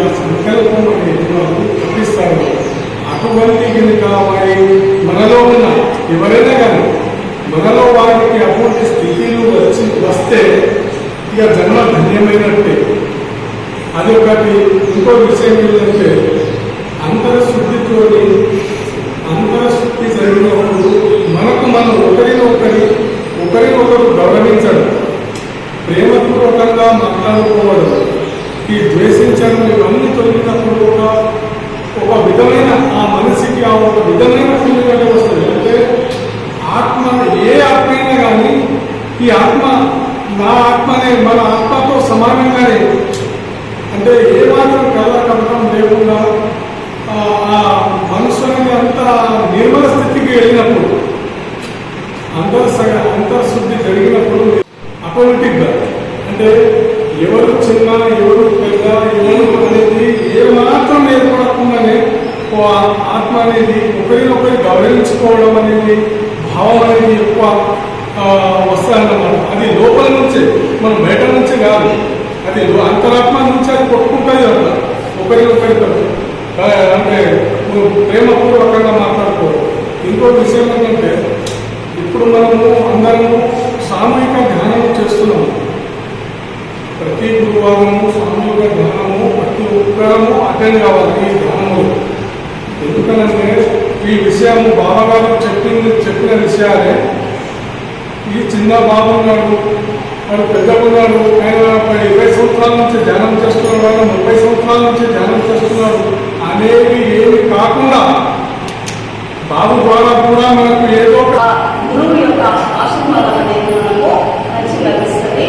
ఆ సంకల్పం అనేది వాళ్ళు తప్పిస్తారు అటువంటి కనుక వారి మనలో ఉన్న ఎవరైనా కానీ మనలో వారికి అటువంటి స్థితిలు వచ్చి వస్తే ఇక జన్మ ధన్యమైనట్టే. అది ఒకటి ఇంకో విషయం ఏంటంటే అంతరశుద్ధితోని అంతరశుద్ధి జరిగినప్పుడు మనకు మనం ఒకరినొకరి ఒకరినొకరు గౌరవించడం ప్రేమపూర్వకంగా మాట్లాడుకోవడం నిజమైన విధమైన ఆ మనిషికి ఆ ఒక విధమైన ఫీలింగ్ అంటే వస్తుంది. అంటే ఆత్మ ఏ ఆత్మ అయినా కానీ ఈ ఆత్మ నా ఆత్మనే మన ఆత్మతో సమానంగానే అంటే ఏ మాత్రం కళ్ళ కపటం లేకుండా ఆ ఆ మనుషులని అంత నిర్మల స్థితికి వెళ్ళినప్పుడు అంతర్సగ అంతర్శుద్ధి జరిగినప్పుడు ఆటోమేటిక్గా అంటే ఎవరు చిన్న ఎవరు పెద్ద ఎవరు అనేది ఏ మాత్రం ఏర్పడకుండానే ఎక్కువ ఆత్మ అనేది ఒకరినొకరి గౌరవించుకోవడం అనేది భావం అనేది ఎక్కువ వస్తాయన్నమాట అది లోపల నుంచే మనం బయట నుంచి కాదు. అది అంతరాత్మ నుంచి అది కొట్టుకుంటుంది అంట. ఒకరినొకరితో అంటే అంటే నువ్వు ప్రేమపూర్వకంగా మాట్లాడుకోవడం ఇంకో విషయం ఏంటంటే ఇప్పుడు మనము అందరము సామూహిక ధ్యానం చేస్తున్నాము ప్రతి గురువారము సామూహిక ధ్యానము ప్రతి ఒక్కరము అటెండ్ కావాలి ఈ ధ్యానంలో. ఎందుకనంటే ఈ విషయము బాబాగారు చెప్పింది చెప్పిన విషయాలే. ఈ చిన్న బాబు ఉన్నాడు వాడు పెద్దకున్నాడు ఆయన ఇరవై సంవత్సరాల నుంచి ధ్యానం చేస్తున్నాడు ఆయన ముప్పై సంవత్సరాల నుంచి ధ్యానం చేస్తున్నాడు అనేవి ఏమి కాకుండా బాబు ద్వారా కూడా మనకు ఏదో ఒక ఆ గురువు యొక్క ఆశీర్వాదం అనేది మనకు మంచి లభిస్తుంది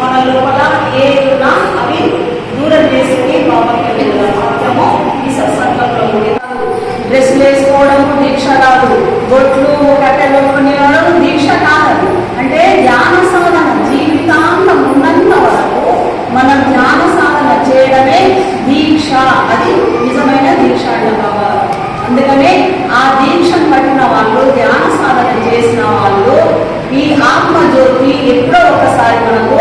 మన లోపల ఏ ఉన్నా అవి దూరం చేసుకుని బాబాకి వెళ్ళడం మాత్రము ఈ సత్సంగంలో ఉంది డ్రెస్సులు వేసుకోవడం దీక్ష కాదు బొట్లు కట్టెలు కొనివ్వడం దీక్ష కాదు అంటే ధ్యాన సాధన జీవితాంతం ఉన్నంత వరకు మనం ధ్యాన సాధన చేయడమే దీక్ష అది నిజమైన దీక్ష అంట బాబా అందుకనే ఆ దీక్షను పట్టిన వాళ్ళు ధ్యాన సాధన చేసిన వాళ్ళు ఈ ఆత్మ జ్యోతి ఎప్పుడో ఒకసారి మనకు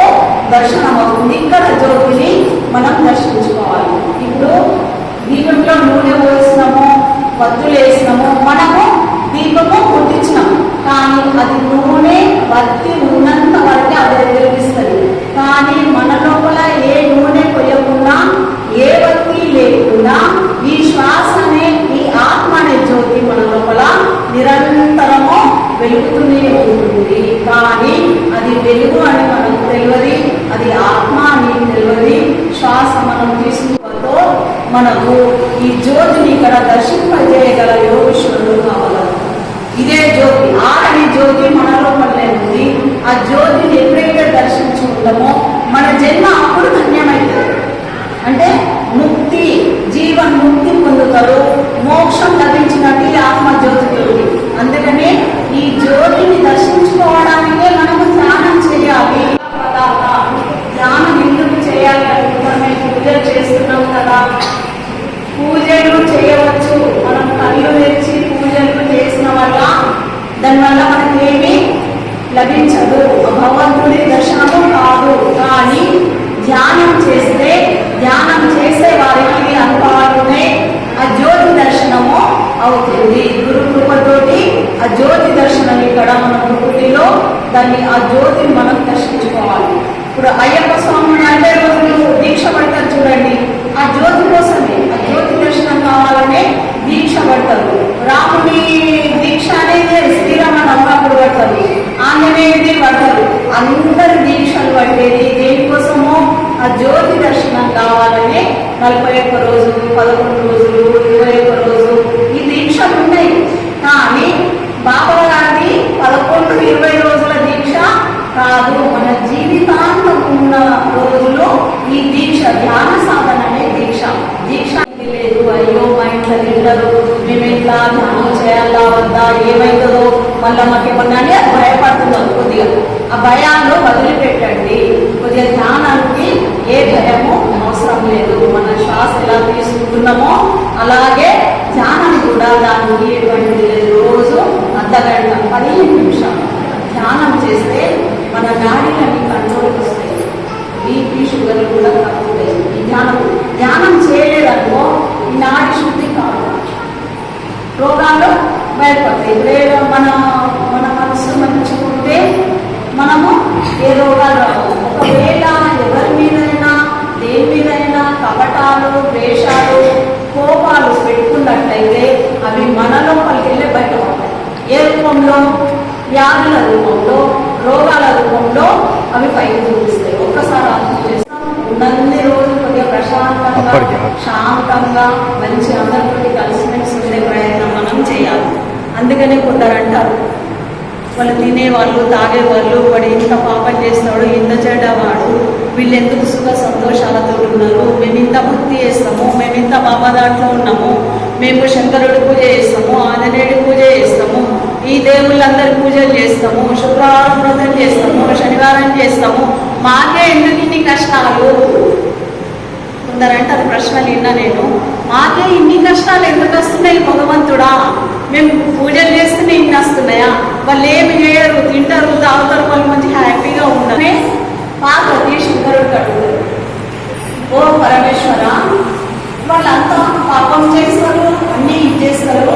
దర్శనం అవుతుంది ఇక్కడ జ్యోతిని పరిశీలించుకోవాలి. ఇప్పుడు దీపంలో నూనె పోసినాము వత్తులు వేసినాము మనము దీపము ముట్టించినాము కానీ అది నూనె వత్తి ఉన్నంత వరకే అది వెలిగిస్తుంది. కానీ మన లోపల ఏ నూనె పోయకుండా ఏ వత్తి లేకుండా ఈ శ్వాసనే ఈ ఆత్మ అనే జ్యోతి మన లోపల నిరంతరము వెలుగుతూనే ఉంటుంది. కానీ అది వెలుగు అని మనకు తెలియదు. అది ఆత్మ అని తెలియదు శ్వాస మనం తీసుకోవడంతో మనకు ఈ జ్యోతిని ఇక్కడ దర్శింపజేయగల యోగేశ్వరుడు కావాలి. ఇదే జ్యోతి ఆరని జ్యోతి మన లోపలనే ఉంది. ఆ జ్యోతిని ఎప్పుడైతే దర్శించుకుంటామో మన జన్మ అప్పుడు ధన్యమవుతుంది అంటే ముక్తి జీవన్ ముక్తి పొందుతారు. మోక్షం లభించినట్టు ఈ ఆత్మ జ్యోతికి ఉంది అందుకనే ఈ జ్యోతిని దర్శించుకోవడానికే మనము ధ్యానం చేయాలి పదార్థ ధ్యానం ఎందుకు చేయాలి అనుకుంటాం మేము పూజలు చేస్తున్నాం కదా పూజలు చేయవచ్చు మనం కళ్ళు తెచ్చి పూజలు చేసిన వల్ల దానివల్ల మనకి ఏమి లభించదు భగవంతుడి దర్శనము కాదు కానీ ధ్యానం చేస్తే ధ్యానం చేసే వారికి అనుభవాలునే ఆ జ్యోతి దర్శనము అవుతుంది. గురు కృపతోటి ఆ జ్యోతి దర్శనం ఇక్కడ మన గుడిలో దాన్ని ఆ జ్యోతిని మనం దర్శించుకోవాలి. ఇప్పుడు అయ్యప్ప స్వామి అంటే రోజులు దీక్ష పడతారు చూడండి. ఆ జ్యోతి కోసమే. ఆ జ్యోతి దర్శనం కావాలనే దీక్ష పడతారు. రాముని దీక్ష అనేది శ్రీరామ నవరాత్రులు పడతారు. ఆంజనేయుడి పడతారు. అందరి దీక్షలు పట్టేది దేనికోసమో ఆ జ్యోతి దర్శనం కావాలనే నలభై ఒక్క రోజు పదకొండు రోజులు ఇరవై ఒక్క రోజు ఈ దీక్షలు ఉన్నాయి కానీ బాబా గారిది పదకొండు ఇరవై రోజుల దీక్ష కాదు మన జీవితాంతం ఉన్న రోజుల్లో ఈ దీక్ష ధ్యాన సాధన అనే దీక్ష దీక్ష ఇది లేదు అయ్యో మా ఇంట్లో తింటారు మేము ఎట్లా ధ్యానం చేయాలా వద్దా ఏమైతుందో మళ్ళీ మాకేమన్నా అని అది భయపడుతున్నారు కొద్దిగా ఆ భయాల్లో వదిలిపెట్టండి కొద్దిగా ధ్యానానికి ఏ భయము అవసరం లేదు శ్వాస ఎలా తీసుకుంటున్నామో అలాగే ధ్యానం కూడా దానికి ఎటువంటిది రోజు అర్ధగంట పదిహేను నిమిషాలు ధ్యానం చేస్తే మన నాడీలన్నీ కంట్రోల్కి వస్తాయి. బీపీ షుగర్ కూడా తగ్గుతాయి ఈ ధ్యానం ధ్యానం చేయలేదనుకో ఈ నాడి శుద్ధి కాదు. రోగాలు బయటపడతాయి. ఇప్పుడే మన మన మనసు మంచుకుంటే మనము ఏ రోగాలు రావు. ఒకవేళ ఎవరి మీద ఏ రూపంలో? వ్యాధుల రూపంలో రోగాల రూపంలో అవి పైకి చూపిస్తాయి. ఒక్కసారి ఉన్నన్ని రోజులు కొద్దిగా ప్రశాంతంగా శాంతంగా మంచి అందరితో కలిసిమెలిసి ఉండే ప్రయత్నం మనం చేయాలి. అందుకనే కొందరు అంటారు వాళ్ళు తినేవాళ్ళు తాగేవాళ్ళు వాడు ఇంత పాపం చేస్తాడు ఇంత చెడ్డవాడు వీళ్ళు ఎందుకు సుఖ సంతోషాలతో ఉన్నారు? మేము ఇంత భక్తి చేస్తాము మేము ఇంత బాబా దాంట్లో ఉన్నాము మేము శంకరుడి పూజ చేస్తాము ఆంజనేయుడి పూజ చేస్తాము ఈ దేవుళ్ళందరి పూజలు చేస్తాము శుక్రవారం వ్రతం చేస్తాము శనివారం చేస్తాము. మాకే ఎందుకు ఇన్ని కష్టాలు? కొందరంటే అది ప్రశ్నలు విన్నా నేను. మాకే ఇన్ని కష్టాలు ఎందుకు వస్తున్నాయి భగవంతుడా? మేము పూజలు చేస్తూనే ఇన్ని వస్తున్నాయా? వాళ్ళు ఏమి చేయరు తింటారు తాగుతారు వాళ్ళు మంచి హ్యాపీగా ఉండాలి పార్వతి శంకరుడు అడుగుతారు ఓ పరమేశ్వర వాళ్ళంతా పాపం చేస్తారు అన్నీ ఇది చేస్తారు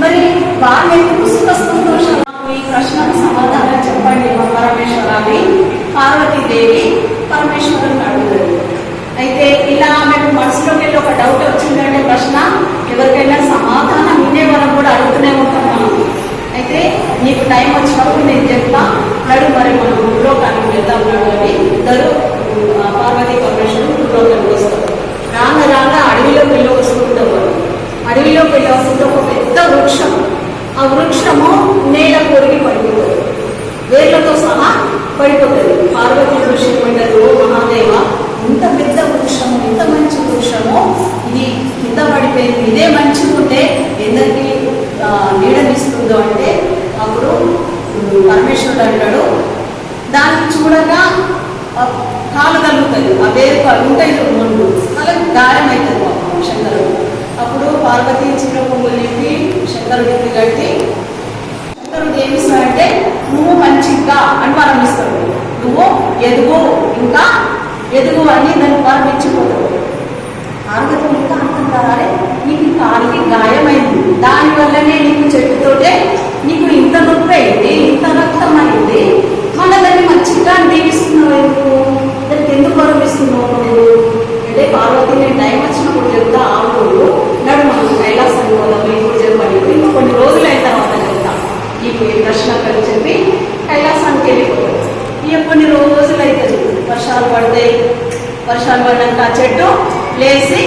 మరి వాళ్ళు ఎందుకు సుఖ సంతోషాలు నాకు ఈ ప్రశ్నకు సమాధానం చెప్పండి మా పరమేశ్వరాన్ని పార్వతీదేవి పరమేశ్వరుని అడుగుతారు అయితే ఇలా మీకు మనసులోకి వెళ్ళి ఒక డౌట్ వచ్చిందంటే ప్రశ్న ఎవరికైనా సమాధానం వినే వరకు కూడా అడుగుతూనే ఉంటాం మనం అయితే నీకు టైం వచ్చినప్పుడు నేను చెప్తా నడు మరి మనం భూలోకానికి వెళ్దాం నాడు అందరూ పార్వతీ పరమేశ్వరుడు భూలోకానికి వస్తారు రాంగ రాంగ అడవిలోకి వెళ్ళి వస్తుంటారు అడవిలోకి వెళ్ళి వస్తుంటే ఒక పెద్ద వృక్షం. ఆ వృక్షము నేల కొరిగి పడిపోతుంది. వేర్లతో సహా పడిపోతుంది. పార్వతీ దృశ్యం పడ్డది ఓ మహాదేవ ఇంత పెద్ద వృక్షము ఇంత మంచి వృక్షము ఇది కింద పడిపోయింది. ఇదే మంచిగా ఉంటే ఎందరికి నీడనిస్తుందో అంటే అప్పుడు పరమేశ్వరుడు అంటాడు దాన్ని చూడగా కాలు కలుగుతుంది ఆ వేరు కాలు ఉంటాయి చూడు అలా గాయం అవుతుంది పాపం శంకరుడు. అప్పుడు పార్వతి చిన్న పొంగులు నింపి శంకరుడికి కట్టి శంకరుడు ఏమి ఇస్తాడంటే నువ్వు మంచిగా అని ప్రారంభిస్తాడు నువ్వు ఎదుగు ఇంకా ఎదుగు అని దాన్ని ప్రారంభించిపోతావు పార్వతి ఇంకా అంటున్నారా నీకు కాలికి గాయమైంది. దానివల్లనే నీకు చెట్టుతోటే నీకు ఇంత నొప్పి అయింది ఇంత రక్తం అయింది మళ్ళీ దాన్ని మంచిగా దీవిస్తున్నావు ఎందుకు దానికి ఎందుకు వరం ఇస్తున్నావు నువ్వు అంటే పార్వతి నేను టైం వచ్చినప్పుడు చెప్తా ఆవుడు నడు మనం కైలాసం పోదాం నీకు చెప్పండి ఇంకా కొన్ని రోజులు అయిన తర్వాత చెప్తా నీకు ఈ ప్రశ్న అక్కడ చెప్పి కైలాసానికి వెళ్ళిపోతాడు ఇక కొన్ని రోజులు అవుతుంది వర్షాలు పడతాయి వర్షాలు పడినాక ఆ చెట్టు లేచి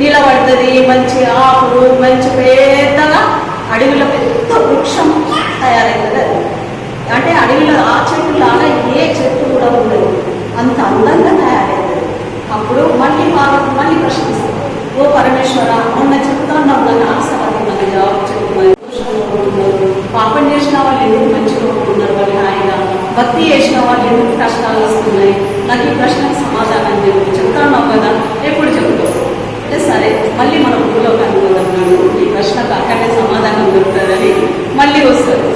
నిలబడుతుంది మంచి ఆకులు మంచి పెద్దగా అడవిలో పెద్ద వృక్షం తయారవుతుంది అది అంటే అడవిలో ఆ చెట్టు లాగా ఏ చెట్టు కూడా ఉండదు అంత అందంగా తయారవుతుంది అప్పుడు మళ్ళీ మళ్ళీ ప్రశ్నిస్తుంది. ఓ పరమేశ్వర మొన్న చెప్తా ఉన్నావు నాకు ఆశపడి నాకు జవాబు చెప్తున్నారు పాపం చేసిన వాళ్ళు ఎందుకు మంచిగా ఉంటున్నారు వాళ్ళు హాయిగా భక్తి చేసిన వాళ్ళు ఎందుకు కష్టాలు వస్తున్నాయి? నాకు ఈ ప్రశ్నకు సమాధానం చెప్పు చెప్తాను కదా ఎప్పుడు చెప్తావు అంటే సరే మళ్ళీ మనం ఊళ్ళో కనుగొన్నాడు ఈ ప్రశ్నకు అక్కడే సమాధానం దొరుకుతుందని మళ్ళీ వస్తారు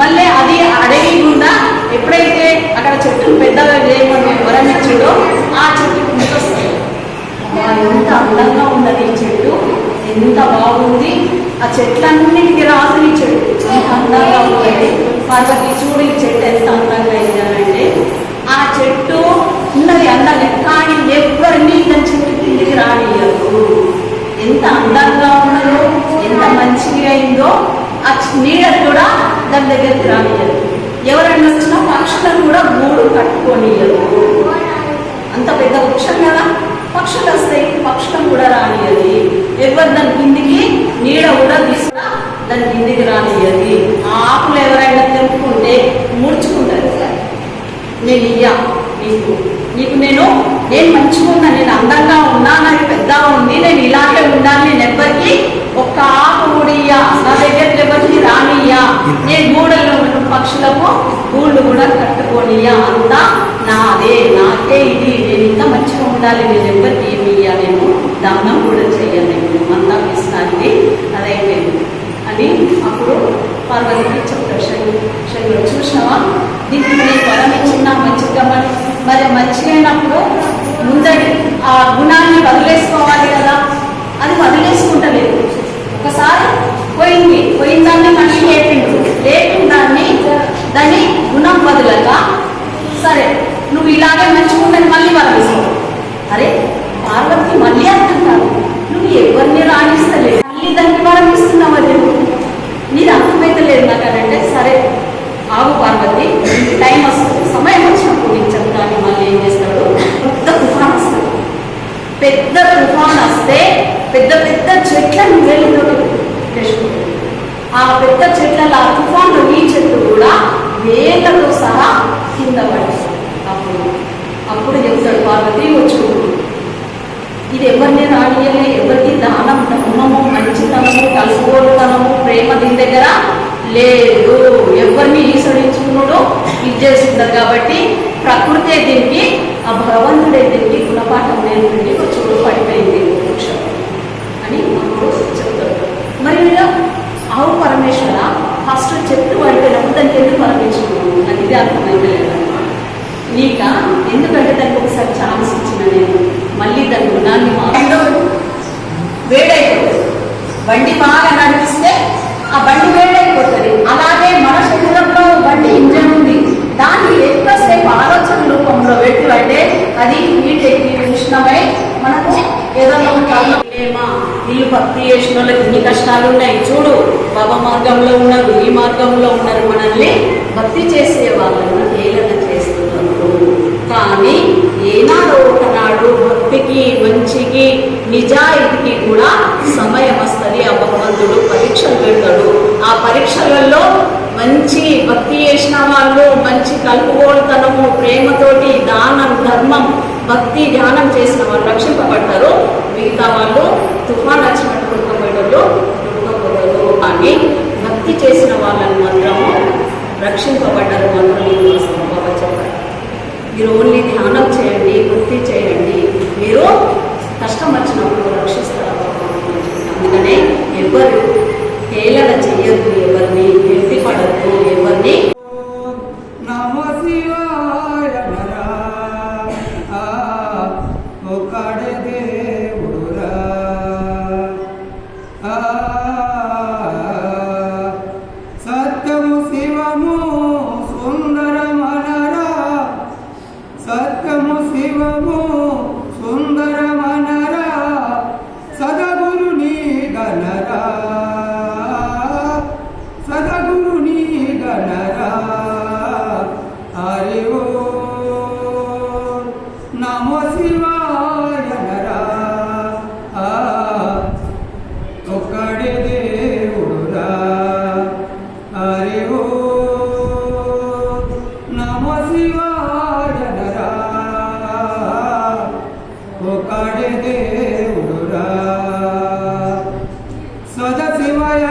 మళ్ళీ అది అడవి గుండా ఎప్పుడైతే అక్కడ చెట్టు పెద్దగా చేయమని వరం ఇచ్చిండో ఆ చెట్టు ముందుకొస్తుంది అమ్మా, ఎంత అందంగా ఉన్నది ఈ చెట్టు ఎంత బాగుంది ఆ చెట్లన్నిటికీ రాసిన ఈ చెట్టు ఎంత అందంగా ఉన్నది పార్వతి చూడు ఈ చెట్టు ఎంత అందంగా అయిందనంటే ఆ చెట్టు ఉన్నది అందంగా కానీ ఎవరిని దాని చెట్టు కిందికి రానియదు ఎంత అందంగా ఉన్నదో ఎంత మంచిగా అయిందో ఆ నీడ కూడా దాని దగ్గరికి రానియదు ఎవరైనా వచ్చినా పక్షులను కూడా గూడు కట్టుకోనియదు అంత పెద్ద వృక్షం కదా? పక్షులు వస్తాయి పక్షులను కూడా రానియది ఎవరు దాని కిందికి నీడ కూడా తీసుకురా దాని కిందికి రానియది ఆ ఆకులు ఎవరైనా తెంపుకుంటే ముడుచుకుంటారు. నేను ఇయ్యా నీకు. నీకు నేను నేను మంచిగా ఉన్నా నేను అందంగా ఉన్నా నాకు పెద్ద ఉంది నేను ఇలాగే ఉండాలి నేను ఎవ్వరికి ఒక్క ఆకు కూడా ఇయ్యా నా దగ్గరికి ఎవరికి రానియ్యా నేను గూడల్లో ఉన్న పక్షులకు గూళ్ళు కూడా కట్టుకోనియ్యా అంతా నాదే నాకే ఇది నేను ఇంకా మంచిగా ఉండాలి నేను ఎవరికి ఏమి ఇయ్యా దానం కూడా చేయలేము అంతా ఇస్తానికి అదైపోయింది. అని అప్పుడు పార్వతికి చెప్తాడు శని శని చూసినావా? దీనికి నేను వరం ఇచ్చిన మంచిగా మరి మరి మంచిగా అయినప్పుడు ముందడి ఆ గుణాన్ని వదిలేసుకోవాలి కదా. అది వదిలేసుకుంటలేదు. ఒకసారి పోయింది. పోయిన దాన్ని మళ్ళీ లేపిండు. లేపిన దాన్ని దాన్ని గుణం వదలక సరే నువ్వు ఇలాగే మంచిగా ఉండని మళ్ళీ వదిలేసుకో. అరే పార్వతి మళ్ళీ అంటున్నారు. నువ్వు ఎవరిని రాణిస్తలేదు మళ్ళీ దాన్ని వరమిస్తున్నావు అది నీది అర్థమైతే లేదు నాకు అంటే సరే ఆగు పార్వతి. టైం వస్తుంది. సమయం వచ్చినప్పుడు నేను చెప్తాను. మళ్ళీ ఏం చేస్తాడు? పెద్ద తుఫాన్ వస్తుంది. పెద్ద తుఫాన్ వస్తే పెద్ద పెద్ద చెట్లను వెళ్ళినట్టు తెచ్చుకుంటుంది ఆ పెద్ద చెట్ల తుఫాన్లో ఈ చెట్టు కూడా వేలతో సహా కింద పడి అప్పుడు చెప్తాడు పార్వతి వచ్చుకుంటుంది. ఇది ఎవరిని రానియలే ఎవరికి దానం ధర్మము మంచితనము కలుసుకోతనము ప్రేమ దీని దగ్గర లేదు. ఎవరిని ఈసడించుకున్నాడో ఇది చేస్తున్నారు కాబట్టి ప్రకృతే దీనికి ఆ భగవంతుడే దీనికి గుణపాఠం నేర్పిండి చూడు పడిపోయింది వృక్షం అని చెప్తారు మరి ఆవు పరమేశ్వర ఫస్ట్ చెట్టు పడిపోయినప్పుడు దానికి ఎందుకు పరమేశ్వరుడు? నాకు ఇది అర్థమైతే ఎందుకంటే దానికి ఒకసారి ఛాన్స్ ఇచ్చిన నేను మళ్ళీ దాని గుణాన్ని వేడైపోతుంది. బండి బాగా నడిపిస్తే ఆ బండి వేడైపోతుంది. అలాగే మన శరీరంలో బండి ఇంజన్ ఉంది. దాన్ని ఎక్కువసేపు ఆలోచన రూపంలో పెట్టి అంటే అది హీట్ ఎక్కి ఉష్ణమై మనకు ఏదైనా ఏమా? వీళ్ళు భక్తి చేసిన వాళ్ళకి ఇన్ని కష్టాలు ఉన్నాయి. చూడు బాబా మార్గంలో ఉన్నారు ఈ మార్గంలో ఉన్నారు. మనల్ని భక్తి చేసే వాళ్ళను హేళన చేస్తున్నారు కానీ ఏనాడో ఒకనాడు భక్తికి మంచికి నిజాయితీకి కూడా సమయం వస్తుంది. ఆ భగవంతుడు పరీక్షలు పెడతాడు. ఆ పరీక్షలలో మంచి భక్తి చేసిన వాళ్ళు మంచి కలుపుకోలుతనము ప్రేమతోటి దానం ధర్మం భక్తి ధ్యానం చేసిన వాళ్ళు రక్షింపబడతారు. మిగతా వాళ్ళు తుఫాన్ వచ్చినట్టు కొట్టుకుపోయేటోళ్ళు కొట్టుకుపోతారు కానీ భక్తి చేసిన వాళ్ళని మాత్రము రక్షింపబడ్డారు మాత్రం వస్తుంది మీరు ఓన్లీ ధ్యానం చేయండి భక్తి చేయండి. మీరు కష్టం వచ్చినప్పుడు రక్షిస్తారు అందుకనే ఎవరు హేళన చెయ్యొద్దు ఎవరిని. ఎత్తి சீமாய